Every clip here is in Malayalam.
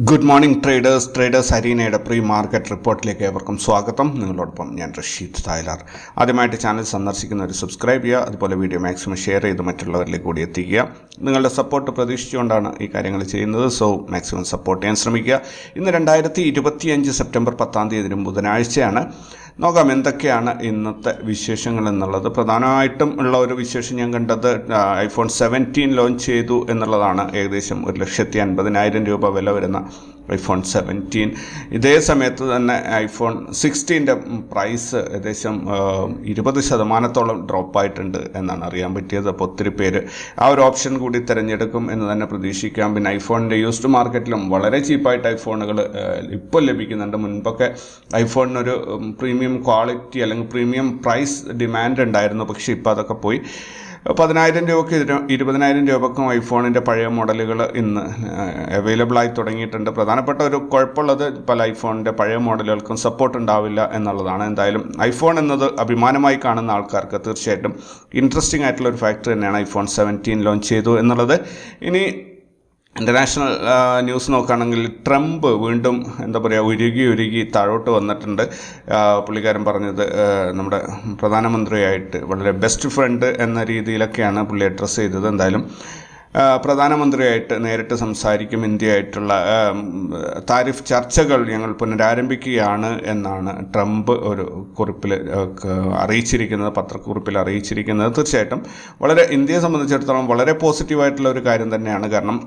ഗുഡ് മോർണിംഗ് ട്രേഡേഴ്സ് ട്രേഡേഴ്സ് ഹരീനയുടെ പ്രീ മാർക്കറ്റ് റിപ്പോർട്ടിലേക്ക് ഏവർക്കും സ്വാഗതം. നിങ്ങളോടൊപ്പം ഞാൻ റഷീദ് തായ്ലാർ. ആദ്യമായിട്ട് ചാനൽ സന്ദർശിക്കുന്നവർ സബ്സ്ക്രൈബ് ചെയ്യുക അതുപോലെ വീഡിയോ മാക്സിമം ഷെയർ ചെയ്ത് മറ്റുള്ളവരിലേക്ക് കൂടി എത്തിക്കുക. നിങ്ങളുടെ സപ്പോർട്ട് പ്രതീക്ഷിച്ചുകൊണ്ടാണ് ഈ കാര്യങ്ങൾ ചെയ്യുന്നത്. സോ മാക്സിമം സപ്പോർട്ട് ചെയ്യാൻ ശ്രമിക്കുക. ഇന്ന് രണ്ടായിരത്തി സെപ്റ്റംബർ പത്താം തീയതി ബുധനാഴ്ചയാണ്. നോക്കാം എന്തൊക്കെയാണ് ഇന്നത്തെ വിശേഷങ്ങൾ എന്നുള്ളത്. പ്രധാനമായിട്ടും ഉള്ള ഒരു വിശേഷം ഞാൻ കണ്ടത് ഐഫോൺ സെവന്റീൻ ലോഞ്ച് ചെയ്തു എന്നുള്ളതാണ്. ഏകദേശം ഒരു ലക്ഷത്തി അൻപതിനായിരം രൂപ വില വരുന്ന ഐഫോൺ സെവന്റീൻ ഇതേ സമയത്ത് തന്നെ ഐഫോൺ സിക്സ്റ്റീന്റെ പ്രൈസ് ഏകദേശം ഇരുപത് ശതമാനത്തോളം ഡ്രോപ്പ് ആയിട്ടുണ്ട് എന്നാണ് അറിയാൻ പറ്റിയത്. അപ്പോൾ ഒത്തിരി പേര് ആ ഒരു ഓപ്ഷൻ കൂടി തിരഞ്ഞെടുക്കും എന്ന് തന്നെ പ്രതീക്ഷിക്കാം. പിന്നെ ഐഫോണിന്റെ യൂസ്ഡ് മാർക്കറ്റിലും വളരെ ചീപ്പായിട്ട് ഐഫോണുകൾ ഇപ്പോൾ ലഭിക്കുന്നുണ്ട്. മുൻപൊക്കെ ഐഫോണിനൊരു പ്രീമിയം ക്വാളിറ്റി അല്ലെങ്കിൽ പ്രീമിയം പ്രൈസ് ഡിമാൻഡ് ഉണ്ടായിരുന്നു. പക്ഷേ ഇപ്പോൾ അതൊക്കെ പോയി. പതിനായിരം രൂപയ്ക്ക് ഇരു- ഇരുപതിനായിരം രൂപക്കും ഐഫോണിന്റെ പഴയ മോഡലുകൾ ഇന്ന് അവൈലബിൾ ആയി തുടങ്ങിയിട്ടുണ്ട്. പ്രധാനപ്പെട്ട ഒരു കുഴപ്പമുള്ളത് പല ഐഫോണിന്റെ പഴയ മോഡലുകൾക്കും സപ്പോർട്ട് ഉണ്ടാവില്ല എന്നുള്ളതാണ്. എന്തായാലും ഐഫോൺ എന്നത് അഭിമാനമായി കാണുന്ന ആൾക്കാർക്ക് തീർച്ചയായിട്ടും ഇൻട്രസ്റ്റിംഗ് ആയിട്ടുള്ള ഒരു ഫാക്ടർ തന്നെയാണ് ഐഫോൺ സെവന്റീൻ ലോഞ്ച് ചെയ്തു എന്നുള്ളത്. ഇനി ഇന്റർനാഷണൽ ന്യൂസ് നോക്കുകയാണെങ്കിൽ ട്രംപ് വീണ്ടും എന്താ പറയുക ഉരുകി ഉരുകി താഴോട്ട് വന്നിട്ടുണ്ട്. പുള്ളിക്കാരൻ പറഞ്ഞത് നമ്മുടെ പ്രധാനമന്ത്രിയായിട്ട് വളരെ ബെസ്റ്റ് ഫ്രണ്ട് എന്ന രീതിയിലൊക്കെയാണ് പുള്ളി അഡ്രസ്സ് ചെയ്തത്. എന്തായാലും പ്രധാനമന്ത്രിയായിട്ട് നേരിട്ട് സംസാരിക്കും ഇന്ത്യയായിട്ടുള്ള താരിഫ് ചർച്ചകൾ ഞങ്ങൾ പുനരാരംഭിക്കുകയാണ് എന്നാണ് ട്രംപ് ഒരു കുറിപ്പിൽ അറിയിച്ചിരിക്കുന്നത് പത്രക്കുറിപ്പിൽ അറിയിച്ചിരിക്കുന്നത്. തീർച്ചയായിട്ടും വളരെ ഇന്ത്യയെ സംബന്ധിച്ചിടത്തോളം വളരെ പോസിറ്റീവായിട്ടുള്ള ഒരു കാര്യം തന്നെയാണ്. കാരണം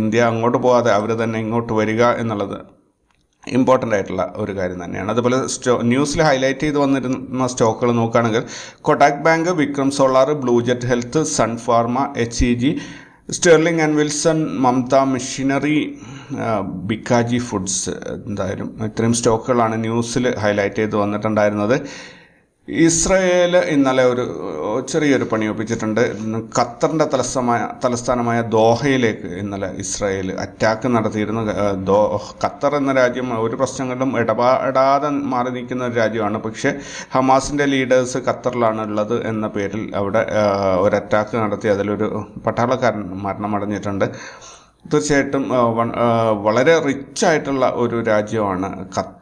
ഇന്ത്യ അങ്ങോട്ട് പോകാതെ അവർ തന്നെ ഇങ്ങോട്ട് വരിക എന്നുള്ളത് ഇമ്പോർട്ടന്റ് ആയിട്ടുള്ള ഒരു കാര്യം തന്നെയാണ്. അതുപോലെ സ്റ്റോ ന്യൂസിൽ ഹൈലൈറ്റ് ചെയ്ത് വന്നിരുന്ന സ്റ്റോക്കുകൾ നോക്കുകയാണെങ്കിൽ Kotak bank Vikram solar blue jet health Sun pharma H E G Sterling and Wilson Mamata machinery Bikaji foods എന്തായാലും ഇത്രയും സ്റ്റോക്കുകളാണ് ന്യൂസിൽ ഹൈലൈറ്റ് ചെയ്ത് വന്നിട്ടുണ്ടായിരുന്നത്. ഇസ്രയേൽ ഇന്നലെ ഒരു ചെറിയൊരു പണി ഒപ്പിച്ചിട്ടുണ്ട്. ഖത്തറിന്റെ തലസ്ഥമായ തലസ്ഥാനമായ ദോഹയിലേക്ക് ഇന്നലെ ഇസ്രായേൽ അറ്റാക്ക് നടത്തിയിരുന്നു. ദോ ഖത്തർ എന്ന രാജ്യം ഒരു പ്രശ്നങ്ങളിലും ഇടപാടാതെ മാറി നിൽക്കുന്ന ഒരു രാജ്യമാണ്. പക്ഷേ ഹമാസിന്റെ ലീഡേഴ്സ് ഖത്തറിലാണ് ഉള്ളത് എന്ന പേരിൽ അവിടെ ഒരു അറ്റാക്ക് നടത്തി. അതിലൊരു പട്ടാളക്കാരൻ മരണമടഞ്ഞിട്ടുണ്ട്. തീർച്ചയായിട്ടും വളരെ റിച്ച് ആയിട്ടുള്ള ഒരു രാജ്യമാണ് ഖത്തർ.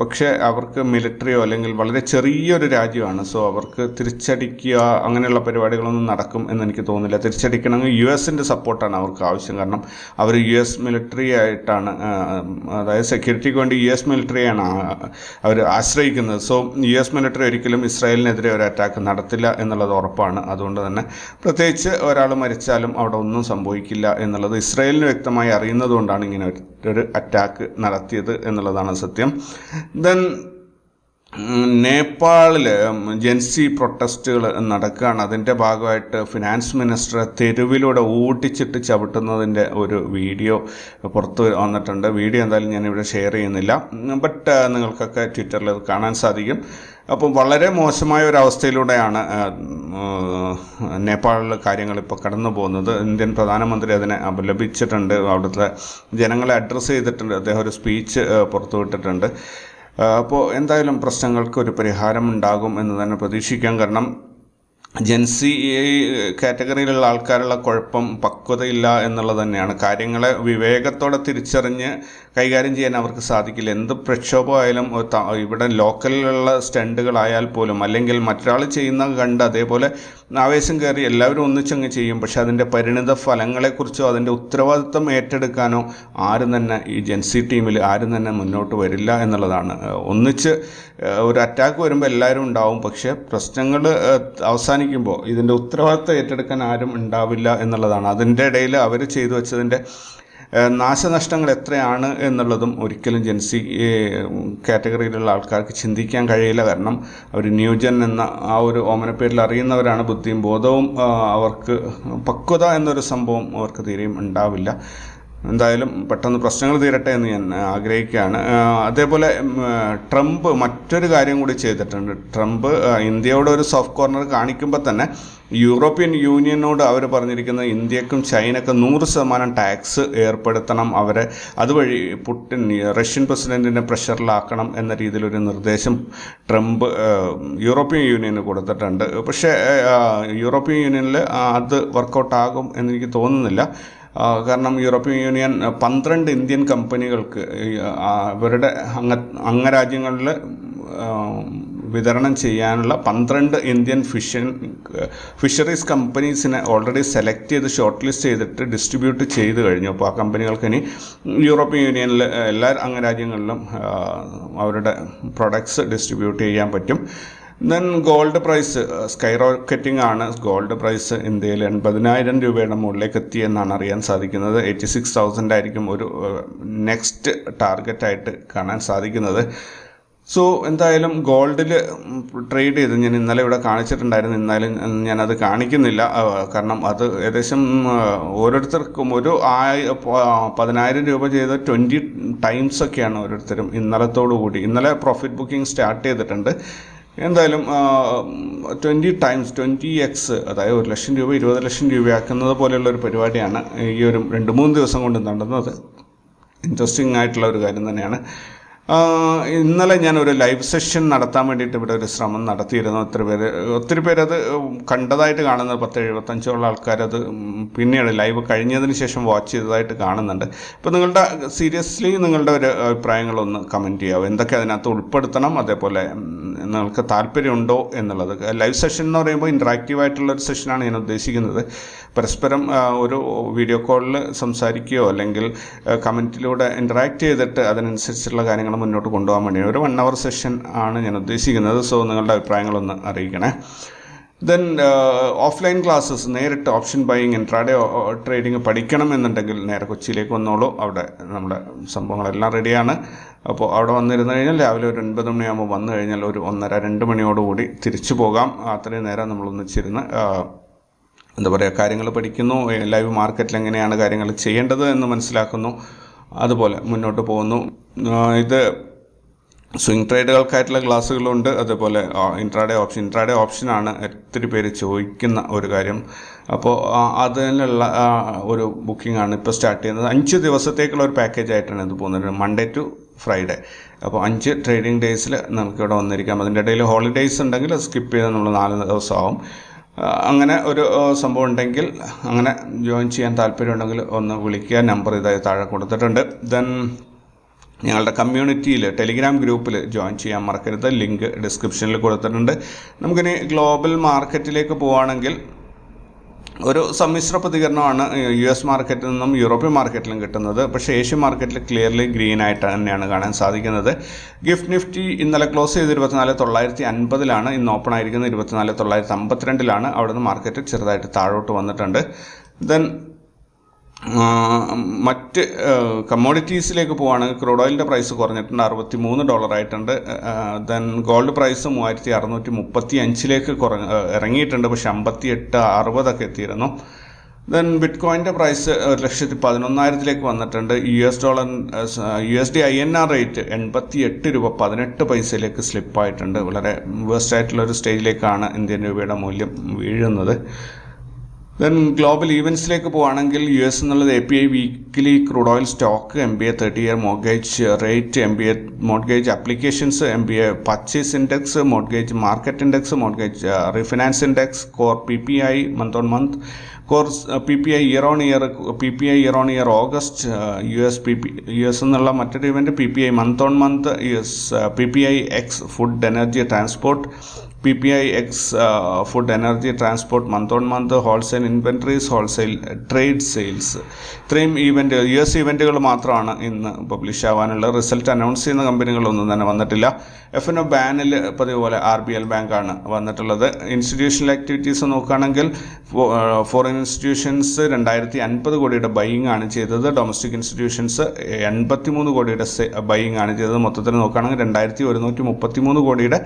പക്ഷേ അവർക്ക് മിലിറ്ററിയോ അല്ലെങ്കിൽ വളരെ ചെറിയൊരു രാജ്യമാണ്. സോ അവർക്ക് തിരിച്ചടിക്കുക അങ്ങനെയുള്ള പരിപാടികളൊന്നും നടക്കും എന്ന് എനിക്ക് തോന്നുന്നില്ല. തിരിച്ചടിക്കണമെങ്കിൽ യു എസിന്റെ സപ്പോർട്ടാണ് അവർക്ക് ആവശ്യം. കാരണം അവർ യു എസ് മിലിറ്ററി ആയിട്ടാണ് അതായത് സെക്യൂരിറ്റിക്ക് വേണ്ടി യു എസ് മിലിറ്ററിയാണ് അവർ ആശ്രയിക്കുന്നത്. സോ യു എസ് മിലിറ്ററി ഒരിക്കലും ഇസ്രായേലിനെതിരെ ഒരു അറ്റാക്ക് നടത്തില്ല എന്നുള്ളത് ഉറപ്പാണ്. അതുകൊണ്ട് തന്നെ പ്രത്യേകിച്ച് ഒരാൾ മരിച്ചാലും അവിടെ ഒന്നും സംഭവിക്കില്ല എന്നുള്ളത് ഇസ്രായേലിന് വ്യക്തമായി അറിയുന്നതുകൊണ്ടാണ് ഇങ്ങനെ ഒരു- അറ്റാക്ക് നടത്തിയത് എന്നുള്ളതാണ് സത്യം. ദെൻ നേപ്പാളിൽ ജെൻസി പ്രൊട്ടസ്റ്റുകൾ നടക്കുകയാണ് അതിന്റെ ഭാഗമായിട്ട് ഫിനാൻസ് മിനിസ്റ്റർ തെരുവിലൂടെ ഓടിച്ചിട്ട് ചവിട്ടുന്നതിന്റെ ഒരു വീഡിയോ പുറത്ത് വന്നിട്ടുണ്ട്. വീഡിയോ എന്തായാലും ഞാനിവിടെ ഷെയർ ചെയ്യുന്നില്ല. ബട്ട് നിങ്ങൾക്കൊക്കെ ട്വിറ്ററിൽ കാണാൻ സാധിക്കും. അപ്പം വളരെ മോശമായ ഒരു അവസ്ഥയിലൂടെയാണ് നേപ്പാളിൽ കാര്യങ്ങൾ ഇപ്പോൾ കടന്നു പോകുന്നത്. ഇന്ത്യൻ പ്രധാനമന്ത്രി അതിനെ അപലപിച്ചിട്ടുണ്ട്. അവിടുത്തെ ജനങ്ങളെ അഡ്രസ്സ് ചെയ്തിട്ടുണ്ട്. അദ്ദേഹം ഒരു സ്പീച്ച് പുറത്തുവിട്ടിട്ടുണ്ട് അപ്പോൾ എന്തായാലും പ്രശ്നങ്ങൾക്ക് ഒരു പരിഹാരം ഉണ്ടാകും എന്ന് തന്നെ പ്രതീക്ഷിക്കാം. കാരണം ജെൻസി കാറ്റഗറിയിലുള്ള ആൾക്കാരുള്ള കുഴപ്പം പക്വതയില്ല എന്നുള്ളത് തന്നെയാണ്. കാര്യങ്ങളെ വിവേകത്തോടെ തിരിച്ചറിഞ്ഞ് കൈകാര്യം ചെയ്യാൻ അവർക്ക് സാധിക്കില്ല. എന്ത് പ്രക്ഷോഭമായാലും ഇവിടെ ലോക്കലിലുള്ള സ്റ്റണ്ടുകളായാൽ പോലും അല്ലെങ്കിൽ മറ്റൊരാൾ ചെയ്യുന്ന കണ്ട് അതേപോലെ ആവേശം കയറി എല്ലാവരും ഒന്നിച്ചങ്ങ് ചെയ്യും. പക്ഷെ അതിന്റെ പരിണിത ഫലങ്ങളെക്കുറിച്ചോ അതിന്റെ ഉത്തരവാദിത്വം ഏറ്റെടുക്കാനോ ആരും തന്നെ ഈ ജെൻസി ടീമിൽ ആരും തന്നെ മുന്നോട്ട് വരില്ല എന്നുള്ളതാണ്. ഒന്നിച്ച് ഒരു അറ്റാക്ക് വരുമ്പോൾ എല്ലാവരും ഉണ്ടാവും. പക്ഷേ പ്രശ്നങ്ങൾ അവസാനിക്കുമ്പോൾ ഇതിന്റെ ഉത്തരവാദിത്വം ഏറ്റെടുക്കാൻ ആരും ഉണ്ടാവില്ല എന്നുള്ളതാണ്. അതിന്റെ ഇടയിൽ അവർ ചെയ്തു വെച്ചതിന്റെ നാശനഷ്ടങ്ങൾ എത്രയാണ് എന്നുള്ളതും ഒരിക്കലും ജെൻസി കാറ്റഗറിയിലുള്ള ആൾക്കാർക്ക് ചിന്തിക്കാൻ കഴിയില്ല. കാരണം അവർ ന്യൂജൻ എന്ന ആ ഒരു ഓമനപ്പേരിൽ അറിയുന്നവരാണ്. ബുദ്ധിയും ബോധവും അവർക്ക് പക്വത എന്നൊരു സംഭവം അവർക്ക് തീരെയും ഉണ്ടാവില്ല. എന്തായാലും പെട്ടെന്ന് പ്രശ്നങ്ങൾ തീരട്ടെ എന്ന് ഞാൻ ആഗ്രഹിക്കുകയാണ്. അതേപോലെ ട്രംപ് മറ്റൊരു കാര്യം കൂടി ചെയ്തിട്ടുണ്ട്. ട്രംപ് ഇന്ത്യയോട് ഒരു സോഫ്റ്റ് കോർണർ കാണിക്കുമ്പോൾ തന്നെ യൂറോപ്യൻ യൂണിയനോട് അവർ പറഞ്ഞിരിക്കുന്നത് ഇന്ത്യക്കും ചൈനക്കും നൂറ് ശതമാനം ടാക്സ് ഏർപ്പെടുത്തണം അവരെ. അതുവഴി പുട്ടിൻ റഷ്യൻ പ്രസിഡന്റിനെ പ്രഷറിലാക്കണം എന്ന രീതിയിലൊരു നിർദ്ദേശം ട്രംപ് യൂറോപ്യൻ യൂണിയന് കൊടുത്തിട്ടുണ്ട്. പക്ഷേ യൂറോപ്യൻ യൂണിയനിൽ അത് വർക്കൗട്ട് ആകും എന്നെനിക്ക് തോന്നുന്നില്ല. കാരണം യൂറോപ്യൻ യൂണിയൻ പന്ത്രണ്ട് ഇന്ത്യൻ കമ്പനികൾക്ക് അവരുടെ അംഗ അംഗരാജ്യങ്ങളിൽ വിതരണം ചെയ്യാനുള്ള പന്ത്രണ്ട് ഇന്ത്യൻ ഫിഷൻ ഫിഷറീസ് കമ്പനീസിനെ ഓൾറെഡി സെലക്ട് ചെയ്ത് ഷോർട്ട് ലിസ്റ്റ് ചെയ്തിട്ട് ഡിസ്ട്രിബ്യൂട്ട് ചെയ്ത് കഴിഞ്ഞു. അപ്പോൾ ആ കമ്പനികൾക്ക് ഇനി യൂറോപ്യൻ യൂണിയനിൽ എല്ലാ അംഗരാജ്യങ്ങളിലും അവരുടെ പ്രൊഡക്ട്സ് ഡിസ്ട്രിബ്യൂട്ട് ചെയ്യാൻ പറ്റും. Then gold price skyrocketing ആണ്. ഗോൾഡ് പ്രൈസ് ഇന്ത്യയിൽ എൺപതിനായിരം രൂപയുടെ മുകളിലേക്ക് എത്തിയെന്നാണ് അറിയാൻ സാധിക്കുന്നത്. എയ്റ്റി സിക്സ് തൗസൻഡ് ആയിരിക്കും ഒരു നെക്സ്റ്റ് ടാർഗറ്റായിട്ട് കാണാൻ സാധിക്കുന്നത്. സോ എന്തായാലും ഗോൾഡിൽ ട്രേഡ് ചെയ്ത്. ഞാൻ ഇന്നലെ ഇവിടെ കാണിച്ചിട്ടുണ്ടായിരുന്നു. എന്നാലും ഞാനത് കാണിക്കുന്നില്ല. കാരണം അത് ഏകദേശം ഓരോരുത്തർക്കും ഒരു ആയി പതിനായിരം രൂപ ചെയ്ത് ട്വന്റി ടൈംസ് ഒക്കെയാണ് ഓരോരുത്തരും ഇന്നലത്തോടു കൂടി ഇന്നലെ പ്രോഫിറ്റ് ബുക്കിംഗ് സ്റ്റാർട്ട് ചെയ്തിട്ടുണ്ട്. എന്തായാലും ട്വന്റി ടൈംസ് ട്വന്റി എക്സ് അതായത് ഒരു ലക്ഷം രൂപ ഇരുപത് ലക്ഷം രൂപയാക്കുന്നത് പോലെയുള്ള ഒരു പരിപാടിയാണ് ഈ ഒരു രണ്ട് മൂന്ന് ദിവസം കൊണ്ട് നടന്നത്. ഇൻട്രസ്റ്റിംഗ് ആയിട്ടുള്ള ഒരു കാര്യം തന്നെയാണ്. ഇന്നലെ ഞാൻ ഒരു ലൈവ് സെഷൻ നടത്താൻ വേണ്ടിയിട്ട് ഇവിടെ ഒരു ശ്രമം നടത്തിയിരുന്നു. ഒത്തിരി പേര് ഒത്തിരി പേരത് കണ്ടതായിട്ട് കാണുന്നത് പത്ത് എഴുപത്തഞ്ചോളം ആൾക്കാരത് പിന്നീട് ലൈവ് കഴിഞ്ഞതിന് ശേഷം വാച്ച് ചെയ്തതായിട്ട് കാണുന്നുണ്ട്. അപ്പോൾ നിങ്ങളുടെ സീരിയസ്ലി നിങ്ങളുടെ ഒരു അഭിപ്രായങ്ങളൊന്ന് കമന്റ് ചെയ്യാവും? എന്തൊക്കെ അതിനകത്ത് ഉൾപ്പെടുത്തണം? അതേപോലെ നിങ്ങൾക്ക് താല്പര്യമുണ്ടോ എന്നുള്ളത്. ലൈവ് സെഷൻ എന്ന് പറയുമ്പോൾ ഇൻട്രാക്റ്റീവ് ആയിട്ടുള്ള ഒരു സെഷനാണ് ഞാൻ ഉദ്ദേശിക്കുന്നത്. പരസ്പരം ഒരു വീഡിയോ കോളിൽ സംസാരിക്കുകയോ അല്ലെങ്കിൽ കമന്റിലൂടെ ഇൻട്രാക്ട് ചെയ്തിട്ട് അതിനനുസരിച്ചുള്ള കാര്യങ്ങൾ മുന്നോട്ട് കൊണ്ടുപോകാൻ വേണ്ടി ഒരു വൺ അവർ സെഷൻ ആണ് ഞാൻ ഉദ്ദേശിക്കുന്നത്. സോ നിങ്ങളുടെ അഭിപ്രായങ്ങളൊന്ന് അറിയിക്കണേ. ദെൻ ഓഫ്ലൈൻ ക്ലാസ്സസ് നേരിട്ട് ഓപ്ഷൻ ബൈയിങ് ഇൻട്രാഡേ ട്രേഡിംഗ് പഠിക്കണം എന്നുണ്ടെങ്കിൽ നേരെ കൊച്ചിയിലേക്ക് വന്നോളൂ. അവിടെ നമ്മുടെ സംഭവങ്ങളെല്ലാം റെഡിയാണ് അപ്പോൾ അവിടെ വന്നിരുന്നു കഴിഞ്ഞാൽ രാവിലെ ഒരു ഒൻപത് മണിയാകുമ്പോൾ വന്നു കഴിഞ്ഞാൽ ഒരു ഒന്നര രണ്ട് മണിയോടുകൂടി തിരിച്ചു പോകാം. അത്രയും നേരം നമ്മൾ ഒന്നിച്ചിരുന്ന് എന്താ പറയുക കാര്യങ്ങൾ പഠിക്കുന്നു. ലൈവ് മാർക്കറ്റിൽ എങ്ങനെയാണ് കാര്യങ്ങൾ ചെയ്യേണ്ടത് എന്ന് മനസ്സിലാക്കുന്നു. അതുപോലെ മുന്നോട്ട് പോകുന്നു. ഇത് സ്വിംഗ് ട്രേഡുകൾക്കായിട്ടുള്ള ക്ലാസ്സുകളുണ്ട് അതേപോലെ ഇൻട്രാഡേ ഓപ്ഷൻ ഇൻട്രാഡേ ഓപ്ഷനാണ് ഒത്തിരി പേര് ചോദിക്കുന്ന ഒരു കാര്യം. അപ്പോൾ അതിനുള്ള ഒരു ബുക്കിംഗ് ആണ് ഇപ്പോൾ സ്റ്റാർട്ട് ചെയ്യുന്നത്. അഞ്ച് ദിവസത്തേക്കുള്ള ഒരു പാക്കേജ് ആയിട്ടാണ് ഇത് പോകുന്നത്. മൺഡേ ടു ഫ്രൈഡേ അപ്പോൾ അഞ്ച് ട്രേഡിംഗ് ഡേയ്സിൽ നമുക്ക് ഇവിടെ വന്നിരിക്കാം. അതിന്റെ ഇടയിൽ ഹോളിഡേയ്സ് ഉണ്ടെങ്കിൽ സ്കിപ്പ് ചെയ്ത് നമ്മൾ നാല് ദിവസമാവും അങ്ങനെ ഒരു സംഭവം ഉണ്ടെങ്കിൽ അങ്ങനെ ജോയിൻ ചെയ്യാൻ താല്പര്യമുണ്ടെങ്കിൽ ഒന്ന് വിളിക്കുക. നമ്പർ ഇതായി താഴെ കൊടുത്തിട്ടുണ്ട്. ദെൻ ഞങ്ങളുടെ കമ്മ്യൂണിറ്റിയിൽ ടെലിഗ്രാം ഗ്രൂപ്പിൽ ജോയിൻ ചെയ്യാൻ മറക്കരുത്. ലിങ്ക് ഡിസ്ക്രിപ്ഷനിൽ കൊടുത്തിട്ടുണ്ട്. നമുക്കിനി ഗ്ലോബൽ മാർക്കറ്റിലേക്ക് പോവുകയാണെങ്കിൽ ഒരു സമ്മിശ്ര പ്രതികരണമാണ് യു എസ് മാർക്കറ്റിൽ നിന്നും യൂറോപ്യൻ മാർക്കറ്റിലും കിട്ടുന്നത്. പക്ഷേ ഏഷ്യൻ മാർക്കറ്റിൽ ക്ലിയർലി ഗ്രീൻ ആയിട്ട് തന്നെയാണ് കാണാൻ സാധിക്കുന്നത്. ഗിഫ്റ്റ് നിഫ്റ്റി ഇന്നലെ ക്ലോസ് ചെയ്ത് ഇരുപത്തിനാല് തൊള്ളായിരത്തി അൻപതിലാണ്. ഇന്ന് ഓപ്പൺ ആയിരിക്കുന്നത് ഇരുപത്തിനാല് തൊള്ളായിരത്തി അമ്പത്തിരണ്ടിലാണ്. അവിടുന്ന് മാർക്കറ്റ് ചെറുതായിട്ട് താഴോട്ട് വന്നിട്ടുണ്ട്. ദെൻ മറ്റ് കമ്മോഡിറ്റീസിലേക്ക് പോവുകയാണെങ്കിൽ ക്രൂഡ് ഓയിലിന്റെ പ്രൈസ് കുറഞ്ഞിട്ടുണ്ട് അറുപത്തി മൂന്ന് ഡോളർ ആയിട്ടുണ്ട്. ദെൻ ഗോൾഡ് പ്രൈസ് മൂവായിരത്തി അറുന്നൂറ്റി മുപ്പത്തി അഞ്ചിലേക്ക് കുറഞ്ഞ ഇറങ്ങിയിട്ടുണ്ട്. പക്ഷെ അമ്പത്തി എട്ട് അറുപതൊക്കെ എത്തിയിരുന്നു. ദെൻ ബിറ്റ് കോയിന്റെ പ്രൈസ് ഒരു ലക്ഷത്തി പതിനൊന്നായിരത്തിലേക്ക് വന്നിട്ടുണ്ട്. U S dollar U S D I N R rate എൺപത്തി എട്ട് രൂപ പതിനെട്ട് പൈസയിലേക്ക് സ്ലിപ്പായിട്ടുണ്ട് വളരെ വേസ്റ്റ് ആയിട്ടുള്ള ഒരു സ്റ്റേജിലേക്കാണ് ഇന്ത്യൻ രൂപയുടെ മൂല്യം വീഴുന്നത്. ദെൻ ഗ്ലോബൽ ഈവൻസിലേക്ക് പോവുകയാണെങ്കിൽ യു എസ് എന്നുള്ളത് A P I weekly crude oil stock M B A thirty year mortgage rate M B A mortgage applications M B A purchase index mortgage market index mortgage refinance index core P P I month on month core P P I year on year P P I year on year August U S P P U S എന്നുള്ള മറ്റൊരു event P P I month on month U S P P I ex food energy transport P I ex food energy transport month on month wholesale inventories wholesale trade sales ഇത്രയും ഈവന്റ് യു എസ് ഈവന്റുകൾ മാത്രമാണ് ഇന്ന് പബ്ലിഷ് ആവാനുള്ള റിസൾട്ട് അനൗൺസ് ചെയ്യുന്ന കമ്പനികളൊന്നും തന്നെ വന്നിട്ടില്ല. എഫ് എൻ ഒ ബാനിൽ പതിവ് പോലെ ആർ ബി എൽ ബാങ്കാണ് വന്നിട്ടുള്ളത്. ഇൻസ്റ്റിറ്റ്യൂഷണൽ ആക്ടിവിറ്റീസ് നോക്കുകയാണെങ്കിൽ ഫോറിൻ ഇൻസ്റ്റിറ്റ്യൂഷൻസ് രണ്ടായിരത്തി അൻപത് കോടിയുടെ ബൈയിങ് ആണ് ചെയ്തത്. ഡൊമസ്റ്റിക് ഇൻസ്റ്റിറ്റ്യൂഷൻസ് എൺപത്തിമൂന്ന് കോടിയുടെ ബൈയിങ് ആണ് ചെയ്തത്. മൊത്തത്തിൽ നോക്കുകയാണെങ്കിൽ രണ്ടായിരത്തി ഒരുന്നൂറ്റി മുപ്പത്തിമൂന്ന് കോടിയുടെ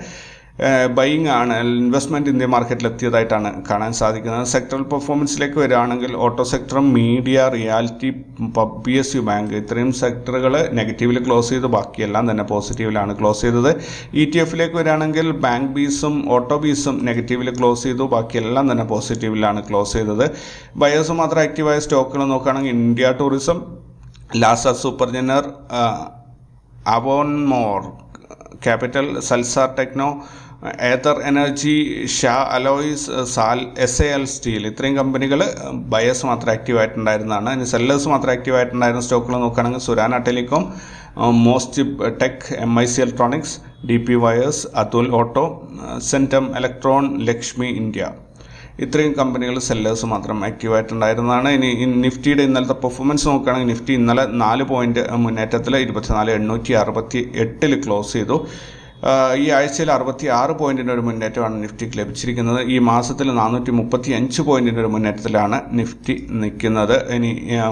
ബൈയിങ് ആണ് ഇൻവെസ്റ്റ്മെന്റ് ഇന്ത്യ മാർക്കറ്റിൽ എത്തിയതായിട്ടാണ് കാണാൻ സാധിക്കുന്നത്. സെക്ടറൽ പെർഫോമൻസിലേക്ക് വരികയാണെങ്കിൽ auto സെക്ടറും media realty P S U bank ഇത്രയും സെക്ടറുകൾ നെഗറ്റീവിൽ ക്ലോസ് ചെയ്തു. ബാക്കിയെല്ലാം തന്നെ പോസിറ്റീവിലാണ് ക്ലോസ് ചെയ്തത്. ഇ ടി എഫിലേക്ക് വരികയാണെങ്കിൽ ബാങ്ക് ബീസും ഓട്ടോ ബീസും നെഗറ്റീവിൽ ക്ലോസ് ചെയ്തു. ബാക്കിയെല്ലാം തന്നെ പോസിറ്റീവിലാണ് ക്ലോസ് ചെയ്തത്. ബയേഴ്സ് മാത്രം ആക്റ്റീവായ സ്റ്റോക്കുകൾ നോക്കുകയാണെങ്കിൽ India tourism Lhasa super genre Avon more capital Salasar techno Ather energy Shah alloys Sal S A L steel. ഇത്രയും കമ്പനികൾ ബയേഴ്സ് മാത്രം ആക്റ്റീവ് ആയിട്ടുണ്ടായിരുന്നതാണ് ഇനി സെല്ലേഴ്സ് മാത്രം ആക്റ്റീവ് ആയിട്ടുണ്ടായിരുന്ന സ്റ്റോക്കുകൾ നോക്കുകയാണെങ്കിൽ Surana telecom most tech M I C electronics D P wires Atul auto Centum electron Lakshmi India. ഇത്രയും കമ്പനികൾ സെല്ലേഴ്സ് മാത്രം ആക്റ്റീവ് ആക്റ്റീവായിട്ടുണ്ടായിരുന്നതാണ്. ഇനി നിഫ്റ്റിയുടെ ഇന്നലത്തെ പെർഫോമൻസ് നോക്കുകയാണെങ്കിൽ നിഫ്റ്റി ഇന്നലെ നാല് പോയിന്റ് മുന്നേറ്റത്തിൽ ഇരുപത്തിനാല് എണ്ണൂറ്റി അറുപത്തി എട്ടിൽ ക്ലോസ് ചെയ്തു. ഈ ആഴ്ചയിൽ അറുപത്തി ആറ് പോയിന്റിന്റെ ഒരു മുന്നേറ്റമാണ് നിഫ്റ്റിക്ക് ലഭിച്ചിരിക്കുന്നത്. ഈ മാസത്തിൽ നാനൂറ്റി മുപ്പത്തി അഞ്ച് പോയിന്റിന്റെ ഒരു മുന്നേറ്റത്തിലാണ് നിഫ്റ്റി നിൽക്കുന്നത്. ഇനി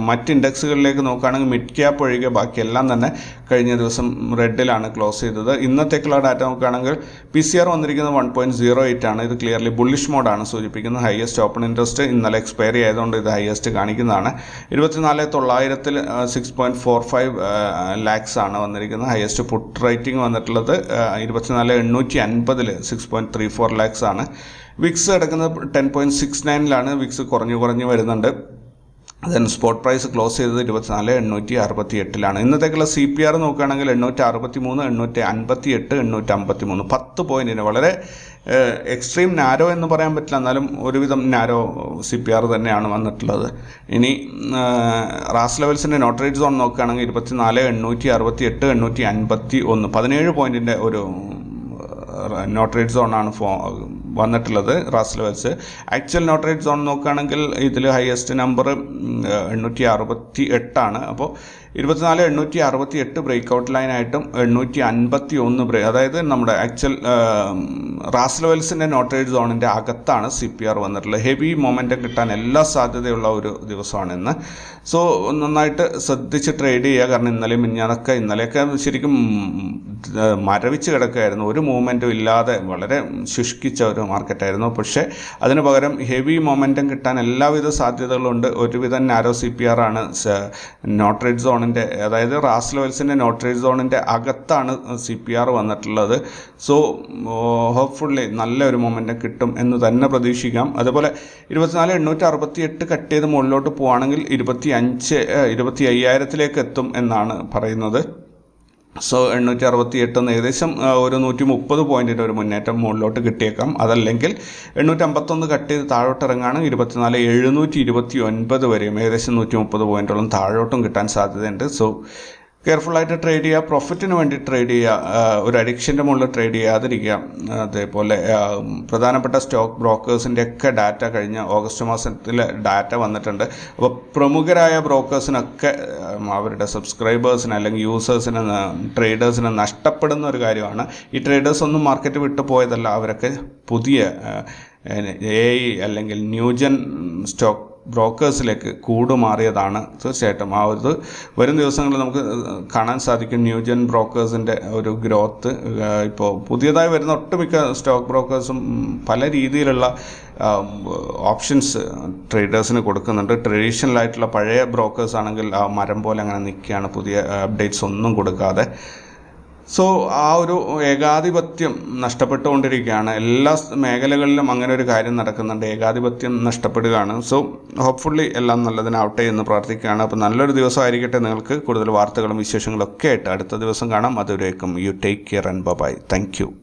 മറ്റ് ഇൻഡെക്സുകളിലേക്ക് നോക്കുകയാണെങ്കിൽ മിഡ് ക്യാപ്പ് ഒഴികെ ബാക്കിയെല്ലാം തന്നെ കഴിഞ്ഞ ദിവസം റെഡിലാണ് ക്ലോസ് ചെയ്തത്. ഇന്നത്തേക്കുള്ള ഡാറ്റ നോക്കുകയാണെങ്കിൽ പി സി ആർ വന്നിരിക്കുന്നത് വൺ പോയിന്റ് സീറോ എയ്റ്റ് ആണ്. ഇത് ക്ലിയർലി ബുള്ളിഷ് മോഡാണ് സൂചിപ്പിക്കുന്നത്. ഹയസ്റ്റ് ഓപ്പൺ ഇൻട്രസ്റ്റ് ഇന്നലെ എക്സ്പയറി ആയതുകൊണ്ട് ഇത് ഹയസ്റ്റ് കാണിക്കുന്നതാണ്. ഇരുപത്തിനാല് തൊള്ളായിരത്തിൽ six point four five lakhs ആണ് വന്നിരിക്കുന്നത്. ഹയസ്റ്റ് പുട്ട് റേറ്റിംഗ് വന്നിട്ടുള്ളത് ഇരുപത്തിനാല് എണ്ണൂറ്റി അൻപതിൽ six point three four lakhs ആണ്. വിക്സ് കിടക്കുന്നത് ടെൻ പോയിന്റ് സിക്സ് നയനിലാണ് വിക്സ് കുറഞ്ഞു കുറഞ്ഞു വരുന്നുണ്ട്. ദെൻ സ്പോട്ട് പ്രൈസ് ക്ലോസ് ചെയ്തത് ഇരുപത്തിനാല് എണ്ണൂറ്റി അറുപത്തി എട്ടിലാണ് ഇന്നത്തേക്കുള്ള സി പി ആർ നോക്കുകയാണെങ്കിൽ എണ്ണൂറ്റി അറുപത്തി മൂന്ന് എണ്ണൂറ്റി അൻപത്തി എട്ട് എണ്ണൂറ്റി അമ്പത്തി മൂന്ന് പത്ത് പോയിന്റിന് വളരെ എക്സ്ട്രീം നാരോ എന്ന് പറയാൻ പറ്റില്ല. എന്നാലും ഒരുവിധം നാരോ സി പി ആർ തന്നെയാണ് വന്നിട്ടുള്ളത്. ഇനി റാസ് ലെവൽസിന്റെ നോട്ട് റേറ്റ് സോൺ നോക്കുകയാണെങ്കിൽ ഇരുപത്തിനാല് എണ്ണൂറ്റി അറുപത്തി എട്ട് എണ്ണൂറ്റി അൻപത്തി ഒന്ന് പതിനേഴ് പോയിന്റിന്റെ ഒരു നോട്ട് റേറ്റ് സോണാണ് ഫോ വന്നിട്ടുള്ളത് Ras levels actual no trade zone നോക്കുകയാണെങ്കിൽ ഇതിൽ ഹയസ്റ്റ് നമ്പർ എണ്ണൂറ്റി അറുപത്തി എട്ടാണ് അപ്പോൾ ഇരുപത്തിനാല് എണ്ണൂറ്റി അറുപത്തി എട്ട് ബ്രേക്ക് ഔട്ട് ലൈനായിട്ടും എണ്ണൂറ്റി അൻപത്തി ഒന്ന് ബ്രേ അതായത് നമ്മുടെ ആക്ച്വൽ റാസ് ലെവൽസിന്റെ നോട്ടറേറ്റ് സോണിന്റെ അകത്താണ് സി പി ആർ വന്നിട്ടുള്ളത്. ഹെവി മൊമെന്റം കിട്ടാൻ എല്ലാ സാധ്യതയുള്ള ഒരു ദിവസമാണ് ഇന്ന്. സോ നന്നായിട്ട് ശ്രദ്ധിച്ച് ട്രേഡ് ചെയ്യുക. കാരണം ഇന്നലെ മിഞ്ഞാന്നൊക്കെ ഇന്നലെയൊക്കെ ശരിക്കും മരവിച്ച് കിടക്കുകയായിരുന്നു. ഒരു മൂവ്മെന്റും ഇല്ലാതെ വളരെ ശുഷ്കിച്ച ഒരു മാർക്കറ്റായിരുന്നു. പക്ഷേ അതിന് പകരം ഹെവി മൊമെന്റം കിട്ടാൻ എല്ലാവിധ സാധ്യതകളുണ്ട്. ഒരുവിധം നാരോ സി പി ആർ ആണ് റേറ്റ് സോണിന്റെ അതായത് റാസ് ലെവൽസിന്റെ റേറ്റ് സോണിന്റെ അകത്താണ് സി പി ആർ വന്നിട്ടുള്ളത്. സോ ഹോപ്പ്ഫുള്ളി നല്ലൊരു മൊമെന്റം കിട്ടും എന്ന് തന്നെ പ്രതീക്ഷിക്കാം. അതുപോലെ ഇരുപത്തിനാല് എണ്ണൂറ്റി അറുപത്തി എട്ട് കട്ട് ചെയ്ത് മുകളിലോട്ട് പോവുകയാണെങ്കിൽ ഇരുപത്തി അഞ്ച് ഇരുപത്തി അയ്യായിരത്തിലേക്ക് എത്തും എന്നാണ് പറയുന്നത്. സോ എണ്ണൂറ്റി അറുപത്തി എട്ടെന്ന് ഏകദേശം ആ, ഒരു നൂറ്റി മുപ്പത് പോയിന്റിന്റെ ഒരു മുന്നേറ്റം മുകളിലോട്ട് കിട്ടിയേക്കാം. അതല്ലെങ്കിൽ എണ്ണൂറ്റി അമ്പത്തൊന്ന് കട്ട് ചെയ്ത് താഴോട്ട് ഇറങ്ങുകയാണ് ഇരുപത്തിനാല് എഴുന്നൂറ്റി ഇരുപത്തി ഒൻപത് വരെയും ഏകദേശം നൂറ്റി മുപ്പത് പോയിന്റോളം താഴോട്ടും കിട്ടാൻ സാധ്യതയുണ്ട്. സോ കെയർഫുള്ളായിട്ട് ട്രേഡ് ചെയ്യുക പ്രോഫിറ്റിന് വേണ്ടി ട്രേഡ് ചെയ്യുക ഒരു അഡിക്ഷന്റെ മുകളിൽ ട്രേഡ് ചെയ്യാതിരിക്കുക. അതേപോലെ പ്രധാനപ്പെട്ട സ്റ്റോക്ക് ബ്രോക്കേഴ്സിന്റെ ഒക്കെ ഡാറ്റ കഴിഞ്ഞ ഓഗസ്റ്റ് മാസത്തിൽ ഡാറ്റ വന്നിട്ടുണ്ട്. അപ്പോൾ പ്രമുഖരായ ബ്രോക്കേഴ്സിനൊക്കെ അവരുടെ സബ്സ്ക്രൈബേഴ്സിന് അല്ലെങ്കിൽ യൂസേഴ്സിന് ട്രേഡേഴ്സിന് നഷ്ടപ്പെടുന്ന ഒരു കാര്യമാണ്. ഈ ട്രേഡേഴ്സ് ഒന്നും മാർക്കറ്റ് വിട്ടു പോയതല്ല. അവരൊക്കെ പുതിയ എ അല്ലെങ്കിൽ ന്യൂജൻ സ്റ്റോക്ക് ബ്രോക്കേഴ്സിലേക്ക് കൂടുമാറിയതാണ് തീർച്ചയായിട്ടും. ആ ഒരു വരും ദിവസങ്ങളിൽ നമുക്ക് കാണാൻ സാധിക്കും ന്യൂജൻ ബ്രോക്കേഴ്സിന്റെ ഒരു ഗ്രോത്ത്. ഇപ്പോൾ പുതിയതായി വരുന്ന ഒട്ടുമിക്ക സ്റ്റോക്ക് ബ്രോക്കേഴ്സും പല രീതിയിലുള്ള ഓപ്ഷൻസ് ട്രേഡേഴ്സിന് കൊടുക്കുന്നുണ്ട്. ട്രഡീഷണൽ ആയിട്ടുള്ള പഴയ ബ്രോക്കേഴ്സ് ആണെങ്കിൽ മരം പോലെ അങ്ങനെ നിൽക്കുകയാണ്. പുതിയ അപ്ഡേറ്റ്സ് ഒന്നും കൊടുക്കാതെ. സോ ആ ഒരു ഏകാധിപത്യം നഷ്ടപ്പെട്ടുകൊണ്ടിരിക്കുകയാണ്. എല്ലാ മേഖലകളിലും അങ്ങനെ ഒരു കാര്യം നടക്കുന്നുണ്ട്. ഏകാധിപത്യം നഷ്ടപ്പെടുകയാണ്. സോ ഹോപ്പ്ഫുള്ളി എല്ലാം നല്ലതിനാവട്ടെ എന്ന് പ്രാർത്ഥിക്കുകയാണ്. അപ്പോൾ നല്ലൊരു ദിവസമായിരിക്കട്ടെ നിങ്ങൾക്ക്. കൂടുതൽ വാർത്തകളും വിശേഷങ്ങളും ഒക്കെ ആയിട്ട് അടുത്ത ദിവസം കാണാം. അതുവരേക്കും you take care and bye thank you